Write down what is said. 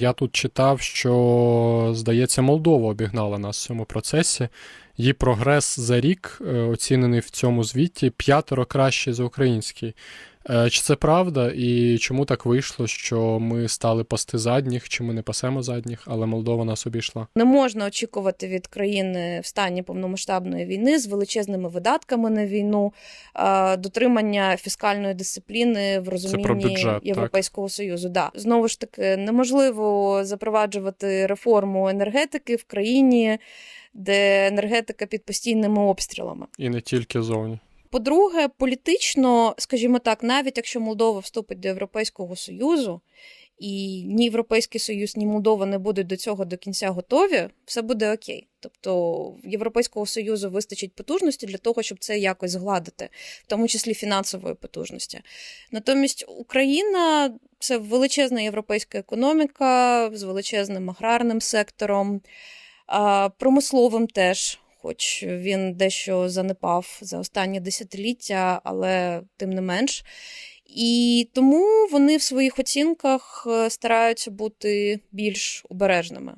Я тут читав, що, здається, Молдова обігнала нас в цьому процесі. Її прогрес за рік е, оцінений в цьому звіті п'ятеро краще за український. Е, Чи це правда, і чому так вийшло, що ми стали пасти задніх, чи ми не пасемо задніх, але Молдова нас обійшла? Не можна очікувати від країни в стані повномасштабної війни з величезними видатками на війну, е, дотримання фіскальної дисципліни в розумінні бюджет, так? Європейського союзу. Да. Знову ж таки, неможливо запроваджувати реформу енергетики в країні, де енергетика під постійними обстрілами. І не тільки зовні. По-друге, політично, скажімо так, навіть якщо Молдова вступить до Європейського Союзу, і ні Європейський Союз, ні Молдова не будуть до цього до кінця готові, все буде окей. Тобто Європейського Союзу вистачить потужності для того, щоб це якось згладити, в тому числі фінансової потужності. Натомість Україна це величезна європейська економіка з величезним аграрним сектором, промисловим теж. Хоч він дещо занепав за останні десятиліття, але тим не менш. І тому вони в своїх оцінках е, стараються бути більш обережними.